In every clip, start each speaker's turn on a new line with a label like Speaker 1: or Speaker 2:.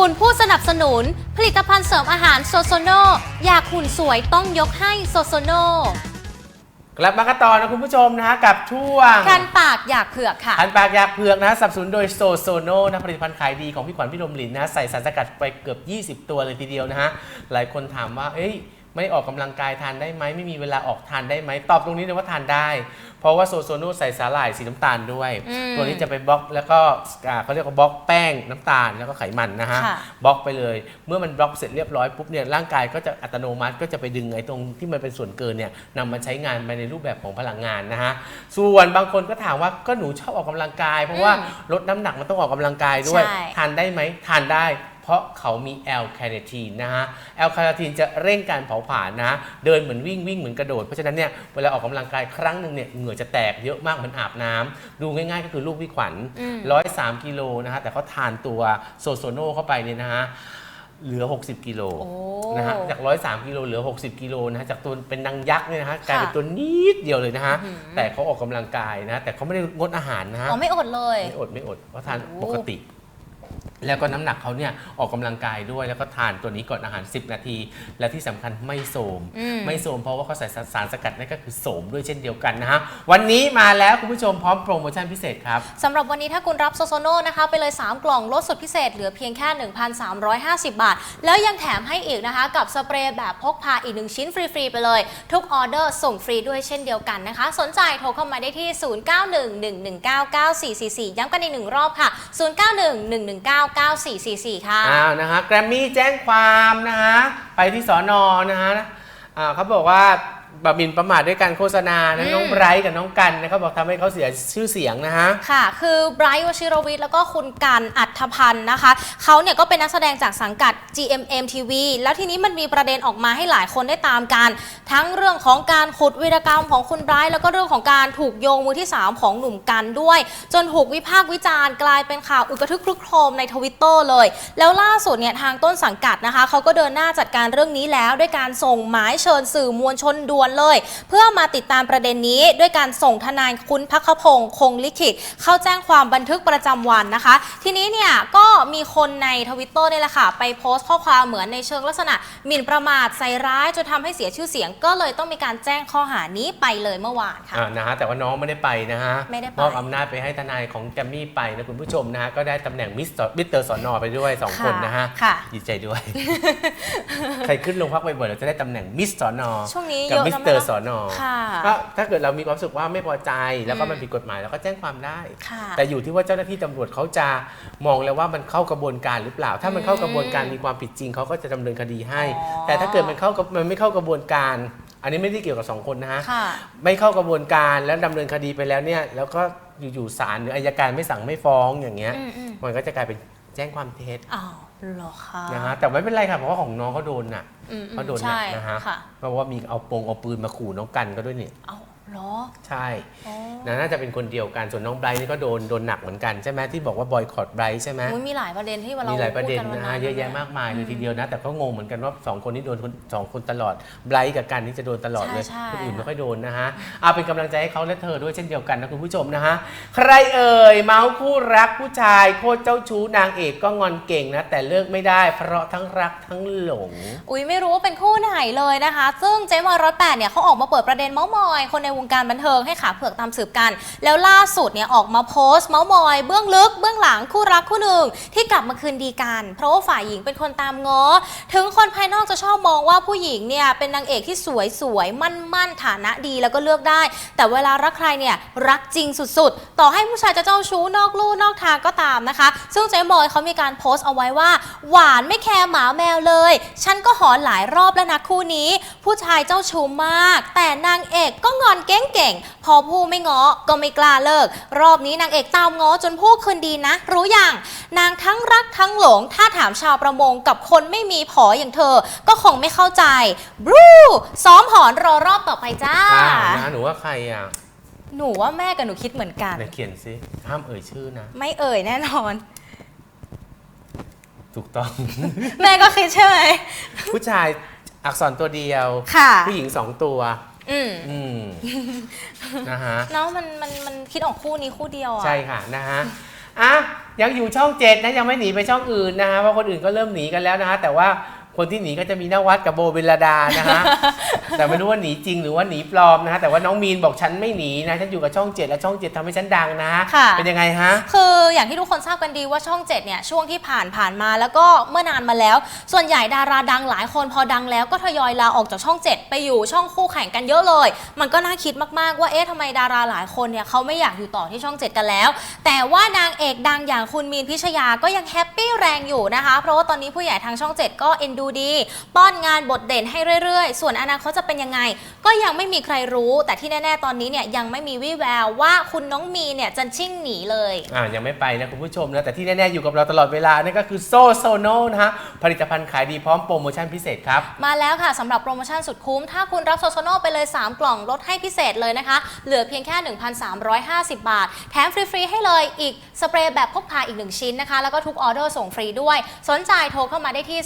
Speaker 1: คุณผู้สนับสนุน ผลิตภัณฑ์เสริมอาหารโซโซโนอยากหุ่นสวยต้องยกให้โซโซโน
Speaker 2: กลับมากันต่อนะคุณผู้ชมนะฮะกับช่วง
Speaker 1: การปากอยากเผือกค่ะ
Speaker 2: พันปากอยากเผือกนะสนับสนุนโดยโซโซโนนะผลิตภัณฑ์ขายดีของพี่ขวัญพี่ลมหลินนะใส่สารสกัดไปเกือบ 20 ตัวเลยทีเดียวนะฮะหลายคนถามว่าเอ้ย ไม่ได้ออกกำลังกายทานได้ไหมไม่มีเวลาออกทานได้ไหมตอบตรงนี้เลยว่าทานได้ เพราะว่าโซโซโนใส่สาหร่ายสีน้ำตาลด้วย
Speaker 1: อืม
Speaker 2: ตัวนี้จะไปบล็อกแล้วก็อ่าเขาเรียกว่าบล็อกแป้งน้ำตาลแล้วก็ไขมันนะฮะ
Speaker 1: ค่ะ
Speaker 2: บล็อกไปเลย เมื่อมันบล็อกเสร็จเรียบร้อยปุ๊บเนี่ยร่างกายก็จะอัตโนมัติก็จะไปดึงไอ้ตรงที่มันเป็นส่วนเกินเนี่ยนำมาใช้งานไปในรูปแบบของพลังงานนะฮะส่วนบางคนก็ถามว่าก็หนูชอบออกกำลังกาย เพราะว่า
Speaker 1: อืม
Speaker 2: ลดน้ำหนักมันต้องออกกำลังกายด้วย
Speaker 1: ใช่
Speaker 2: ทานได้ไหมทานได้ เพราะเขามีแอลคาเนทีนนะฮะแอลคาเนทีนจะเร่งการเผาผลาญนะเดินเหมือนวิ่งวิ่งเหมือนกระโดด เพราะฉะนั้นเนี่ยเวลาออกกำลังกายครั้งหนึ่งเนี่ยเหงื่อจะแตกเยอะมากเหมือนอาบน้ำดูง่ายๆ ก็คือลูกพี่ขวัญ
Speaker 1: อืม
Speaker 2: ร้อยสามกิโลนะฮะแต่เขาทานตัวโซโซโนเข้าไปเนี่ยนะฮะเหลือ 60 กิโล
Speaker 1: โอ้
Speaker 2: นะฮะจาก 103 กิโลเหลือ 60 กิโลนะฮะจากตัวเป็นนางยักษ์เนี่ยนะฮะกลายเป็น
Speaker 1: ค่ะ
Speaker 2: ตัวนิดเดียวเลยนะฮะ
Speaker 1: อื้อหือ
Speaker 2: แต่เขาออกกำลังกายนะ แต่เขาไม่ได้งดอาหารนะฮะ
Speaker 1: อ๋อไม่อดเลย
Speaker 2: ไม่อดไม่อดเพราะทาน
Speaker 1: โอ้
Speaker 2: ปกติ แล้วก็น้ำหนักเขาเนี่ยออกกำลังกายด้วยแล้วก็ทานตัวนี้ก่อนอาหาร 10 นาที และที่สำคัญไม่โสม
Speaker 1: อืม
Speaker 2: ไม่โสมเพราะว่าเขาใส่สารสกัดนั่นก็คือโสมด้วยเช่นเดียวกันนะฮะวันนี้มาแล้วคุณผู้ชมพร้อมโปรโมชั่นพิเศษครับ
Speaker 1: สำหรับวันนี้ถ้าคุณรับโซโซโนนะคะไปเลย 3 กล่องลดสุดพิเศษเหลือเพียงแค่ 1,350 บาท แล้วยังแถมให้อีกนะคะกับสเปรย์แบบพกพาอีก 1 ชิ้นฟรี ๆ ไปเลย ทุกออเดอร์ส่งฟรีด้วยเช่นเดียวกันนะคะ สนใจโทรเข้ามาได้ที่ 0911199444 ย้ำกันอีกหนึ่งรอบค่ะ9444 ค่ะ
Speaker 2: อ้าวนะฮะแกรมมี่แจ้งความนะฮะไปที่สอนอนะฮะอ่าเขาบอกว่า บหมินประมาทด้วยการโฆษณานะ
Speaker 1: อืม
Speaker 2: น้องไบรท์กับน้องกันนะเขาบอกทำให้เขาเสียชื่อเสียงนะฮะ
Speaker 1: ค่ะ คือไบรท์วชิรวิทย์แล้วก็คุณกันอัธพันธ์นะคะ เขาเนี่ยก็เป็นนักแสดงจากสังกัด GMM TV แล้วทีนี้มันมีประเด็นออกมาให้หลายคนได้ตามกัน ทั้งเรื่องของการขุดวีรกรรมของคุณไบรท์แล้วก็เรื่องของการถูกโยงมือที่ 3 ของหนุ่มกันด้วย จนถูกวิพากษ์วิจารณ์กลายเป็นข่าวอึกกระทึกครึกโครมในทวิตเตอร์เลย แล้วล่าสุดเนี่ยทางต้นสังกัดนะคะเขาก็เดินหน้าจัดการเรื่องนี้แล้วด้วยการส่งหมายเชิญสื่อมวลชนด่วนเลย เพื่อมาติดตามประเด็นนี้ด้วยการส่งทนายคุณพักขพงศ์คงลิขิต เข้าแจ้งความบันทึกประจำวันนะคะ ทีนี้เนี่ยก็มีคนในทวิตเตอร์นี่แหละค่ะ ไปโพสต์ข้อความเหมือนในเชิงลักษณะหมิ่นประมาทใส่ร้ายจนทำให้เสียชื่อเสียง ก็เลยต้องมีการแจ้งข้อหานี้ไปเลยเมื่อวานค่ะ
Speaker 2: อ่านะฮะแต่ว่าน้องไม่ได้ไปนะฮะ
Speaker 1: ไม่ได้ไป
Speaker 2: มอบอำนาจไปให้ทนายของแกรมมี่ไปนะคุณผู้ชมนะฮะก็ได้ตำแหน่งมิสเตอร์มิสเตอร์สอนอไปด้วย 2 คนนะฮะ
Speaker 1: ค่ะ
Speaker 2: ดีใจด้วย ใครขึ้นลงพักบ่อยๆเราจะได้ตำแหน่งมิสสอนอ
Speaker 1: ช่วงนี้
Speaker 2: กับ
Speaker 1: เยอะ
Speaker 2: มิส
Speaker 1: นะ
Speaker 2: เตอ
Speaker 1: แม่
Speaker 2: ร์
Speaker 1: เนาะ
Speaker 2: สอนอ
Speaker 1: ค่ะ
Speaker 2: ก็ถ้าเกิดเรามีความรู้สึกว่าไม่พอใจแล้วก็
Speaker 1: อืม
Speaker 2: มันผิดกฎหมายเราก็แจ้งความได้
Speaker 1: ค่ะ
Speaker 2: แต่อยู่ที่ว่าเจ้าหน้าที่ตำรวจเขาจะมองแล้วว่ามันเข้ากระบวนการหรือเปล่า ถ้ามันเข้ากระบวนการมีความผิดจริงเขาก็จะดำเนินคดีให้
Speaker 1: อ๋อ
Speaker 2: แต่ถ้าเกิดมันเข้ากับมันไม่เข้ากระบวนการ อันนี้ไม่ได้เกี่ยวกับสองคนนะฮะ
Speaker 1: ค่ะ
Speaker 2: ไม่เข้ากระบวนการแล้วดำเนินคดีไปแล้วเนี่ยแล้วก็อยู่ๆศาลหรืออายการไม่สั่งไม่ฟ้องอย่างเงี้ย
Speaker 1: อืมอืม
Speaker 2: มันก็จะกลายเป็น แจ้งความเท็จ
Speaker 1: อ้าวเหรอคะ
Speaker 2: นะฮะแต่ไม่เป็นไรค่ะเพราะว่าของน้องเขาโดนน่ะ
Speaker 1: อืมอืม
Speaker 2: เขาโดนหนั
Speaker 1: ใช่
Speaker 2: กนะฮะ
Speaker 1: ค่ะ
Speaker 2: เพราะว่ามีเอาปงเอาปืนมาขู่น้องกันก็ด้วยนี่
Speaker 1: เอาเหรอ
Speaker 2: ใช่
Speaker 1: อ๋อ
Speaker 2: นะน่าจะเป็นคนเดียวกันส่วนน้องไบรท์นี่ก็โดนโดนหนักเหมือนกันใช่ไหมที่บอกว่าบอยคอรดไบรท์ใช่ไหม
Speaker 1: อุ๊ยมีหลายประเด็นที่เรา
Speaker 2: มีหลายประเด็น
Speaker 1: พูกั
Speaker 2: นะ
Speaker 1: วั
Speaker 2: ฮะเยอะแยะมากมายเลยทีเดียวนะ แต่ก็งงเหมือนกันว่าสองคนนี้โดนคนสองคนตลอดไบรท์กับกันนี่จะโดนตลอดเลย
Speaker 1: ใช่ใช่
Speaker 2: คนอื่นไม่ค่อยโดนนะฮะเอาเป็นกำลังใจให้เขาและเธอด้วยเช่นเดียวกันนะคุณผู้ชมนะฮะใครเอ่ยเมาส์คู่รักผู้ชายโคตรเจ้าชู้นางเอกก็งอนเก่งนะแต่เลิกไม่ได้เพราะทั้งรักทั้งหลง
Speaker 1: อุ้ยไม่รู้ว่าเป็นคู่ไหนเลยนะคะ ซึ่งเจ๊มอยร้อยแปดเนี่ยเขาออกมาเปิดประเด็นเมาส์มอยคนในวงการบันเทิงให้ขาเผือกตามสืบกัน แล้วล่าสุดเนี่ยออกมาโพสต์เมาส์มอยเบื้องลึกเบื้องหลังคู่รักคู่หนึ่งที่กลับมาคืนดีกัน เพราะว่าฝ่ายหญิงเป็นคนตามง้อ ถึงคนภายนอกจะชอบมองว่าผู้หญิงเนี่ยเป็นนางเอกที่สวยสวยมั่นมั่นฐานะดีแล้วก็เลือกได้ แต่เวลารักใครเนี่ยรักจริงสุดๆ ต่อให้ผู้ชายจะเจ้าชู้นอกลู่นอกทางก็ตามนะคะ ซึ่งเจ๊มอยเขามีการโพสต์เอาไว้ว่า หวานไม่แคร์หมาแมวเลย ฉันก็หอนหลายรอบแล้วนะคู่นี้ ผู้ชายเจ้าชู้มาก แต่นางเอกก็งอนเก่งๆ พอผู้ไม่ง้อก็ไม่กล้าเลิก รอบนี้นางเอกตามง้อจนผู้คืนดีนะ รู้อย่าง นางทั้งรักทั้งหลง ถ้าถามชาวประมงกับคนไม่มีผออย่างเธอ ก็คงไม่เข้าใจบรูซ้อมหอนรอรอบต่อไปจ้า
Speaker 2: อ้าวนะหนูว่าใครอะ
Speaker 1: หนูว่าแม่กับหนูคิดเหมือนกัน
Speaker 2: ไหนเขียนซิห้ามเอ่ยชื่อนะ
Speaker 1: ไม่เอ่ยแน่นอน
Speaker 2: ถูกต้อง
Speaker 1: แม่ก็คิดใช่ไหม
Speaker 2: ผู้ชายอักษรตัวเดียว
Speaker 1: ค่ะ
Speaker 2: ผู้หญิงสองตัว
Speaker 1: อืม
Speaker 2: อืมนะฮะ
Speaker 1: เนาะมันมันมันคิดออกคู่นี้คู่เดียวอะ
Speaker 2: ใช่ค่ะนะฮะ อะยังอยู่ช่องเจ็ดนะยังไม่หนีไปช่องอื่นนะฮะเพราะคนอื่นก็เริ่มหนีกันแล้วนะฮะแต่ว่า คนที่หนีก็จะมีนวัดกับโบเบลดานะฮะ แต่ไม่รู้ว่าหนีจริงหรือว่าหนีปลอมนะฮะ แต่ว่าน้องมีนบอกฉันไม่หนีนะ ฉันอยู่กับช่องเจ็ดและช่องเจ็ดทำให้ฉันดังนะ
Speaker 1: ค่ะ
Speaker 2: เป็นยังไงฮะ
Speaker 1: คืออย่างที่ทุกคนทราบกันดีว่าช่อง 7 เนี่ย ช่วงที่ผ่านผ่านมาแล้วก็เมื่อนานมาแล้ว ส่วนใหญ่ดาราดังหลายคนพอดังแล้วก็ทยอยลาออกจากช่อง 7 ไปอยู่ช่องคู่แข่งกันเยอะเลย มันก็น่าคิดมากๆว่าเอ๊ะทำไมดาราหลายคนเนี่ยเขาไม่อยากอยู่ต่อที่ช่อง 7 กันแล้ว แต่ว่านางเอกดังอย่างคุณมีนพิชยาก็ยังแฮปปี้แรงอยู่นะคะ เพราะว่าตอนนี้ผู้ใหญ่ทางช่อง 7 ก็เอ็นดูดี ป้อนงานบทเด่นให้เรื่อยๆ ส่วนอนาคตจะเป็นยังไง ก็ยังไม่มีใครรู้ แต่ที่แน่ๆตอนนี้เนี่ยยังไม่มีวี่แววว่าคุณน้องมีนเนี่ยจะชิ่งหนีเลย
Speaker 2: อ่ายังไม่ไปนะคุณผู้ชมนะแต่ที่แน่ๆอยู่กับเราตลอดเวลานั่นก็คือโซโซโนนะฮะผลิตภัณฑ์ขายดีพร้อมโปรโมชั่นพิเศษครับ
Speaker 1: มาแล้วค่ะสำหรับโปรโมชั่นสุดคุ้ม ถ้าคุณรับโซโซโนไปเลย 3 กล่องลดให้พิเศษเลยนะคะ เหลือเพียงแค่ 1,350 บาท แถมฟรีๆให้เลยอีกสเปรย์แบบพกพาอีก 1 ชิ้นนะคะ แล้วก็ทุกออเดอร์ส่งฟรีด้วย สนใจโทรเข้ามาได้ที่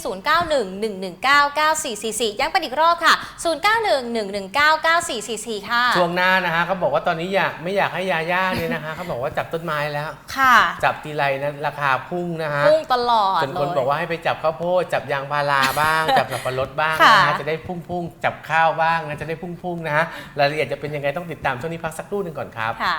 Speaker 1: 0911199444ยังเป็นอีกรอบค่ะ 0911199444 ค่ะ
Speaker 2: ช่วงหน้านะฮะเขาบอกว่าตอนนี้อยากไม่อยากให้ยาย่าเนี่ยนะฮะเขาบอกว่าจับต้นไม้แล้ว
Speaker 1: ค่ะ
Speaker 2: จับทีไรนะราคาพุ่งนะฮะ
Speaker 1: พุ่งตลอด
Speaker 2: จนคน
Speaker 1: เลย
Speaker 2: บอกว่าให้ไปจับข้าวโพดจับยางพาราบ้าง จับสับปะรดบ้าง
Speaker 1: ค่ะ
Speaker 2: นะฮะจะได้พุ่งๆจับข้าวบ้างนะจะได้พุ่งๆนะฮะรายละเอียดจะเป็นยังไงต้องติดตามช่วงนี้พักสักครู่หนึ่งก่อนครับ
Speaker 1: ค่ะ